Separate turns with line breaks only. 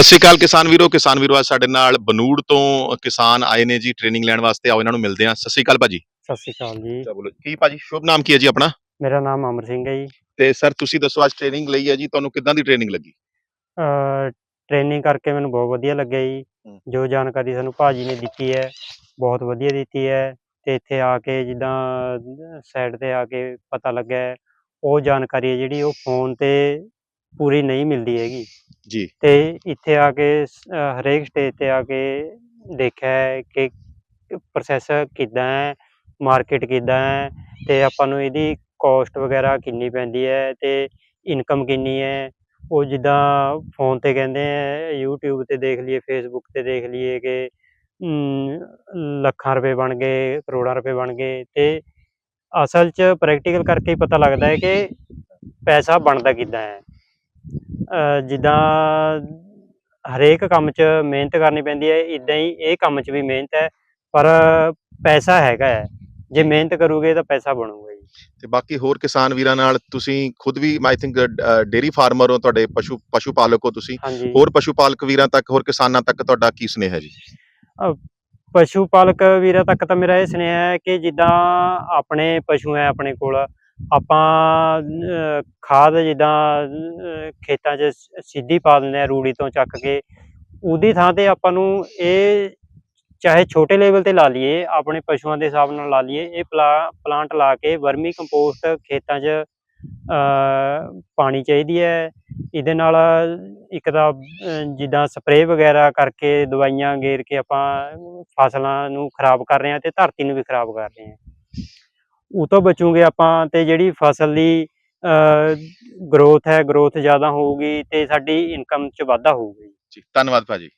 ਸਤਿ ਸ਼੍ਰੀ ਅਕਾਲ ਕਿਸਾਨ ਵੀਰੋ ਕਿਸਾਨ ਵੀਰੋ ਅੱਜ ਸਾਡੇ ਨਾਲ ਬਨੂੜ ਤੋਂ ਕਿਸਾਨ ਆਏ ਨੇ ਜੀ ਟ੍ਰੇਨਿੰਗ ਲੈਣ ਵਾਸਤੇ। ਆਓ ਇਹਨਾਂ ਨੂੰ ਮਿਲਦੇ ਹਾਂ। ਸਤਿ ਸ਼੍ਰੀ ਅਕਾਲ ਭਾਜੀ।
ਸਤਿ ਸ਼੍ਰੀ ਅਕਾਲ ਜੀ।
ਬੋਲੋ। ਕੀ ਭਾਜੀ ਸ਼ੁਭ ਨਾਮ ਕੀ ਹੈ ਜੀ ਆਪਣਾ?
ਮੇਰਾ ਨਾਮ ਅਮਰ ਸਿੰਘ ਹੈ ਜੀ।
ਤੇ ਸਰ ਤੁਸੀਂ ਦੱਸੋ ਅੱਜ ਟ੍ਰੇਨਿੰਗ ਲਈ ਹੈ ਜੀ? ਤੁਹਾਨੂੰ ਕਿੱਦਾਂ ਦੀ ਟ੍ਰੇਨਿੰਗ ਲੱਗੀ?
ਟ੍ਰੇਨਿੰਗ ਕਰਕੇ ਮੈਨੂੰ ਬਹੁਤ ਵਧੀਆ ਲੱਗਿਆ ਜੀ। ਜੋ ਜਾਣਕਾਰੀ ਸਾਨੂੰ ਭਾਜੀ ਨੇ ਦਿੱਤੀ ਹੈ ਬਹੁਤ ਵਧੀਆ ਦਿੱਤੀ ਹੈ। ਤੇ ਇੱਥੇ ਆ ਕੇ ਜਿੱਦਾਂ ਸਾਈਡ ਤੇ ਆ ਕੇ ਪਤਾ ਲੱਗਾ ਹੈ, ਉਹ ਜਾਣਕਾਰੀ ਹੈ ਜਿਹੜੀ ਉਹ ਫੋਨ ਤੇ ਪੂਰੀ ਨਹੀਂ ਮਿਲਦੀ ਹੈਗੀ।
ਜੀ।
ਤੇ ਇੱਥੇ ਆ ਕੇ ਸ- ਹਰੇਕ ਸਟੇਜ ਤੇ ਆ ਕੇ ਦੇਖਿਆ ਹੈ ਕਿ ਪ੍ਰੋਸੈਸ ਕਿੱਦਾਂ ਹੈ ਮਾਰਕੀਟ ਕਿੱਦਾਂ ਹੈ ਤੇ ਆਪਾਂ ਨੂੰ ਇਹਦੀ ਕਾਸਟ ਵਗੈਰਾ ਕਿੰਨੀ ਪੈਂਦੀ ਹੈ ਤੇ ਇਨਕਮ ਕਿੰਨੀ ਹੈ। ਉਹ ਜਿੱਦਾਂ ਫੋਨ ਤੇ ਕਹਿੰਦੇ ਆ YouTube ਤੇ ਦੇਖ ਲਈਏ Facebook ਤੇ ਦੇਖ ਲਈਏ ਕਿ ਅਮ, ਲੱਖਾਂ ਰੁਪਏ ਬਣ ਗਏ ਕਰੋੜਾਂ ਰੁਪਏ ਬਣ ਗਏ ਤੇ ਅਸਲ 'ਚ ਪ੍ਰੈਕਟੀਕਲ ਕਰਕੇ ਹੀ ਪਤਾ ਲੱਗਦਾ ਹੈ ਕਿ ਪੈਸਾ ਬਣਦਾ ਕਿੱਦਾਂ ਹੈ। ਜਿੱਦਾਂ ਹਰੇਕ ਕੰਮ 'ਚ ਮਿਹਨਤ ਕਰਨੀ ਪੈਂਦੀ ਹੈ ਇਦਾਂ ਹੀ ਇਹ ਕੰਮ 'ਚ ਵੀ ਮਿਹਨਤ ਹੈ ਪਰ ਪੈਸਾ ਹੈਗਾ ਹੈ। ਜੇ ਮਿਹਨਤ ਕਰੋਗੇ ਤਾਂ ਪੈਸਾ ਬਣੂਗਾ ਜੀ।
ਤੇ ਬਾਕੀ ਹੋਰ ਕਿਸਾਨ ਵੀਰਾਂ ਨਾਲ ਤੁਸੀਂ ਖੁਦ ਵੀ ਆਈ ਥਿੰਕ ਡੇਰੀ ਫਾਰਮਰ ਹੋ ਤੁਹਾਡੇ ਪਸ਼ੂ ਪਸ਼ੂ ਪਾਲਕ ਹੋ ਤੁਸੀਂ।
ਹਾਂਜੀ।
ਹੋਰ ਪਸ਼ੂ ਪਾਲਕ ਵੀਰਾਂ ਤੱਕ ਹੋਰ ਕਿਸਾਨਾਂ ਤੱਕ ਤੁਹਾਡਾ ਕੀ ਸੁਨੇਹਾ ਹੈ ਜੀ?
ਪਸ਼ੂ ਪਾਲਕ ਵੀਰਾਂ ਤੱਕ ਤਾਂ ਮੇਰਾ ਇਹ ਸੁਨੇਹਾ ਹੈ ਕਿ ਜਿੱਦਾਂ ਆਪਣੇ ਪਸ਼ੂ ਹੈ ਆਪਣੇ ਕੋਲ ਆਪਾਂ ਖਾਦ ਜਿੱਦਾਂ ਖੇਤਾਂ 'ਚ ਸਿੱਧੀ ਪਾ ਦਿੰਦੇ ਆ ਰੂੜੀ ਤੋਂ ਚੱਕ ਕੇ ਉਹਦੀ ਥਾਂ ਤੇ ਆਪਾਂ ਨੂੰ ਇਹ ਚਾਹੇ ਛੋਟੇ ਲੈਵਲ ਤੇ ਲਾ ਲਈਏ ਆਪਣੇ ਪਸ਼ੂਆਂ ਦੇ ਹਿਸਾਬ ਨਾਲ ਲਾ ਲਈਏ ਇਹ ਪਲਾ- ਪਲਾਂਟ ਲਾ ਕੇ ਵਰਮੀ ਕੰਪੋਸਟ ਖੇਤਾਂ 'ਚ ਅਹ, ਪਾਣੀ ਚਾਹੀਦੀ ਹੈ। ਇਹਦੇ ਨਾਲ ਇੱਕ ਤਾਂ ਜਿੱਦਾਂ ਸਪਰੇਅ ਵਗੈਰਾ ਕਰਕੇ ਦਵਾਈਆਂ ਗੇਰ ਕੇ ਆਪਾਂ ਫਸਲਾਂ ਨੂੰ ਖਰਾਬ ਕਰ ਰਹੇ ਹਾਂ ਤੇ ਧਰਤੀ ਨੂੰ ਵੀ ਖਰਾਬ ਕਰ ਰਹੇ ਹਾਂ। ਉਹ ਤੋਂ ਬਚੂਗੇ ਆਪਾਂ ਤੇ ਜਿਹੜੀ ਫਸਲ ਦੀ ਗਰੋਥ ਹੈ ਗਰੋਥ ਜ਼ਿਆਦਾ ਹੋਊਗੀ ਤੇ ਸਾਡੀ ਇਨਕਮ 'ਚ ਵਾਧਾ ਹੋਊਗਾ
ਜੀ, ਧੰਨਵਾਦ ਭਾਜੀ।